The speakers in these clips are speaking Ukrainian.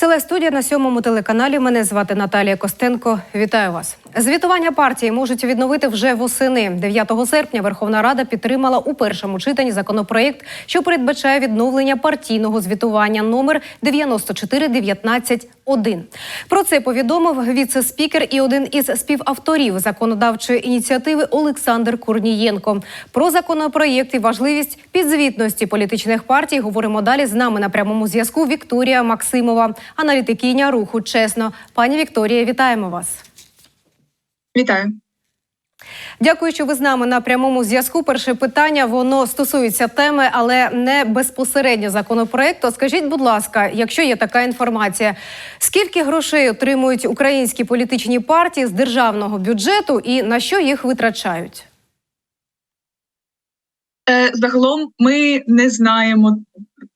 Це студія на сьомому телеканалі. Мене звати Наталія Костенко. Вітаю вас. Звітування партії можуть відновити вже восени. 9 серпня Верховна Рада підтримала у першому читанні законопроєкт, що передбачає відновлення партійного звітування номер 9419-1. Про це повідомив віце-спікер і один із співавторів законодавчої ініціативи Олександр Курнієнко. Про законопроєкт і важливість підзвітності політичних партій говоримо далі. З нами на прямому зв'язку Вікторія Максимова, аналітикиня руху. Чесно, пані Вікторія, вітаємо вас. Вітаю. Дякую, що ви з нами на прямому зв'язку. Перше питання воно стосується теми, але не безпосередньо законопроекту. Скажіть, будь ласка, якщо є така інформація, скільки грошей отримують українські політичні партії з державного бюджету і на що їх витрачають? Е, Загалом ми не знаємо,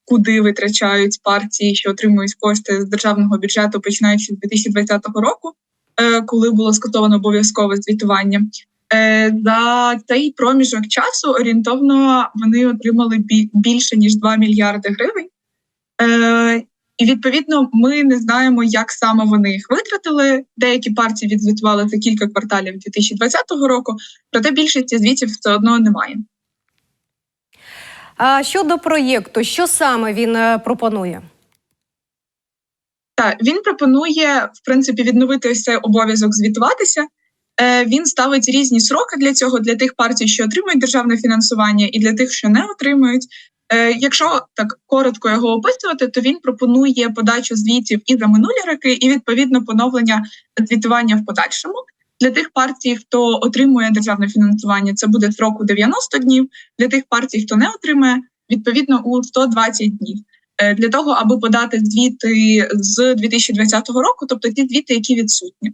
куди витрачають партії, що отримують кошти з державного бюджету, починаючи з 2020 року, е, коли було скасовано обов'язкове звітування. Е, За цей проміжок часу орієнтовно вони отримали більше ніж 2 мільярди гривень. Е, І відповідно ми не знаємо, як саме вони їх витратили. Деякі партії відзвітували за кілька кварталів 2020 року, проте більшості звітів все одно немає. А щодо проєкту, що саме він е, пропонує? Так, він пропонує в принципі відновити цей обов'язок звітуватися. Е, він ставить різні сроки для цього для тих партій, що отримують державне фінансування, і для тих, що не отримують. Е, якщо так коротко його описувати, то він пропонує подачу звітів і за минулі роки, і відповідно поновлення звітування в подальшому. Для тих партій, хто отримує державне фінансування, це буде сроку 90 днів. Для тих партій, хто не отримує, відповідно у 120 днів. Е, Для того, аби подати звіти з 2020 року, тобто ті звіти, які відсутні.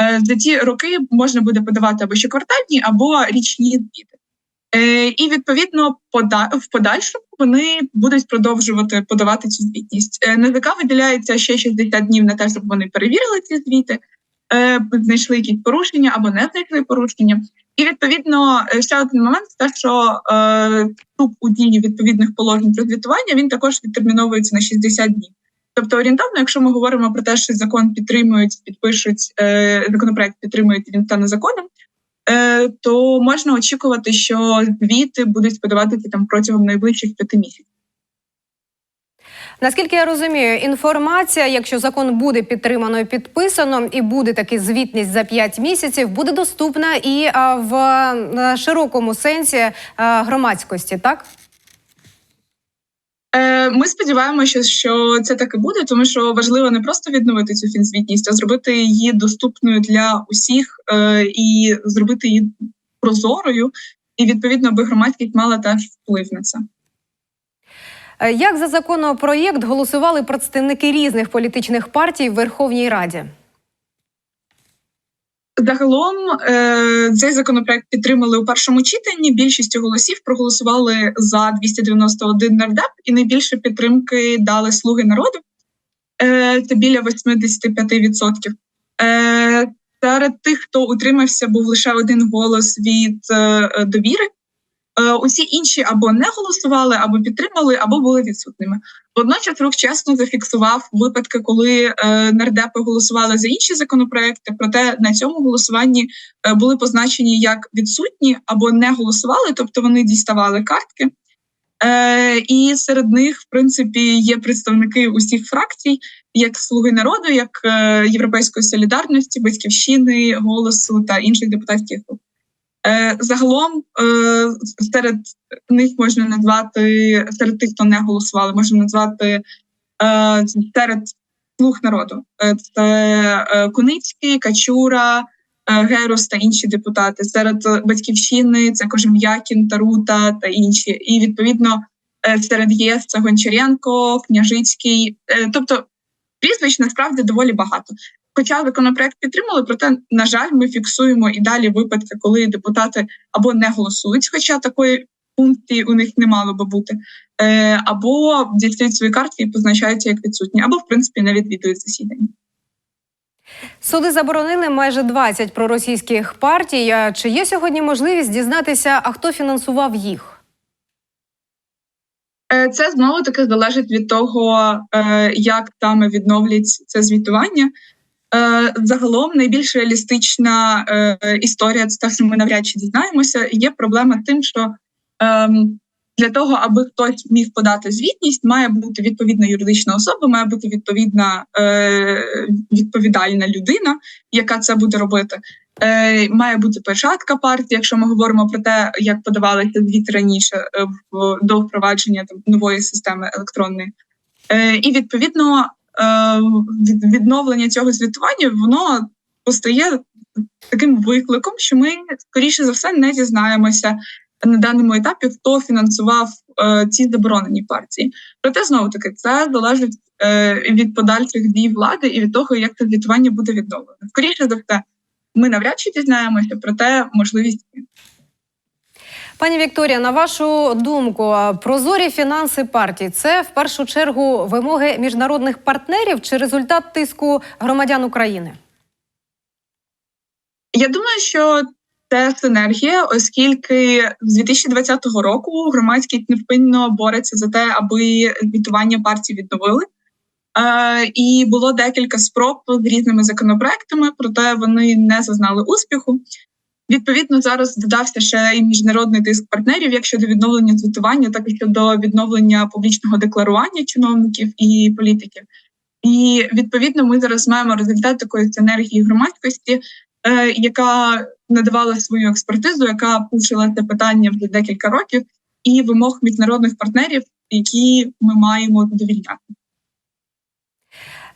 Е, За ці роки можна буде подавати або щоквартальні, або річні звіти. Е, І відповідно в подальшому вони будуть продовжувати подавати цю звітність. Е, НЗК виділяється ще 60 днів на те, щоб вони перевірили ці звіти, знайшли якісь порушення або не знайшли порушення. І відповідно ще один момент те, що вступ у дію відповідних положень про звітування він також відтерміновується на 60 днів. Тобто орієнтовно, якщо ми говоримо про те, що закон підтримують, підпишуть е, законопроект, підтримують він стане законом, е, то можна очікувати, що звіти будуть подаватися там протягом найближчих п'яти місяців. Наскільки я розумію, інформація, якщо закон буде підтримано і підписано, і буде таки звітність за 5 місяців, буде доступна і в е, широкому сенсі громадськості, так? Е, Ми сподіваємося, що це так і буде, тому що важливо не просто відновити цю фінзвітність, а зробити її доступною для усіх е, і зробити її прозорою, і відповідно, аби громадськість мала теж вплив на це. Е, Як за законопроєкт голосували представники різних політичних партій в Верховній Раді? Загалом е, цей законопроект підтримали у першому читанні. Більшістю голосів проголосували за 291 нардеп, і найбільше підтримки дали слуги народу. Це біля 85%. Е, серед тих, хто утримався, був лише один голос від е, довіри. Е, усі інші або не голосували, або підтримали, або були відсутніми. Водночас рух чесно зафіксував випадки, коли е, нардепи голосували за інші законопроекти. Проте на цьому голосуванні е, були позначені як відсутні або не голосували, тобто вони діставали картки. Е, і серед них, в принципі, є представники усіх фракцій, як Слуги народу, як Європейської солідарності, батьківщини, голосу та інших депутатських груп. Е, Загалом е, серед них можна назвати серед тих, хто не голосували, можна назвати е, серед слуг народу. Це Куницький, Качура, Герус та інші депутати. Серед батьківщини це Кожем'якін, Тарута та інші. І відповідно серед ЄС це Гончаренко, Княжицький. Тобто прізвищ насправді доволі багато. Хоча законопроект підтримали, проте, на жаль, ми фіксуємо і далі випадки, коли депутати або не голосують, хоча такої функції у них не мало би бути, е, або дістають свої картки і позначаються як відсутні, або в принципі не відвідують засідання. Суди заборонили майже 20 проросійських партій. Чи є сьогодні можливість дізнатися, а хто фінансував їх? Е, Це знову таки залежить від того, е, як саме відновлять це звітування. Е, Загалом найбільш реалістична е, історія це те, що ми навряд чи дізнаємося. Є проблема тим, що ем, для того, аби хтось міг подати звітність, має бути відповідна юридична особа, має бути відповідна е, відповідальна людина, яка це буде робити. Має бути печатка партії, якщо ми говоримо про те, як подавалися звіт раніше до впровадження там нової системи електронної. І відповідно від- відновлення цього звітування воно постає таким викликом, що ми скоріше за все не дізнаємося на даному етапі, хто фінансував е, ці заборонені партії. Проте знову таки це залежить е, від подальших дій влади і від того, як це звітування буде відновлено. Скоріше за все, ми навряд чи дізнаємося, проте можливість. Пані Вікторія, на вашу думку, прозорі фінанси партій це в першу чергу вимоги міжнародних партнерів чи результат тиску громадян України? Я думаю, що це синергія, оскільки з 2020 року громадськість невпинно бореться за те, аби звітування партій відновили. Е, і було декілька спроб з різними законопроектами, проте вони не зазнали успіху. Відповідно, зараз додався ще і міжнародний тиск партнерів, як щодо відновлення звітування, так і щодо відновлення публічного декларування чиновників і політиків. І відповідно, ми зараз маємо результат такої синергії громадськості, е, яка надавала свою експертизу, яка пушила це питання вже декілька років, і вимог міжнародних партнерів, які ми маємо задовільняти.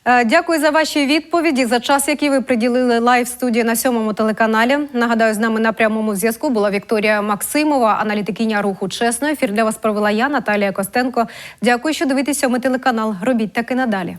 Е, Дякую за ваші відповіді за час, який ви приділили лайв студії на сьомому телеканалі. Нагадаю, з нами на прямому зв'язку була Вікторія Максимова, аналітикиня руху чесно. Ефір для вас провела я, Наталія Костенко. Дякую, що дивитесь сьомий телеканал. Робіть так і надалі.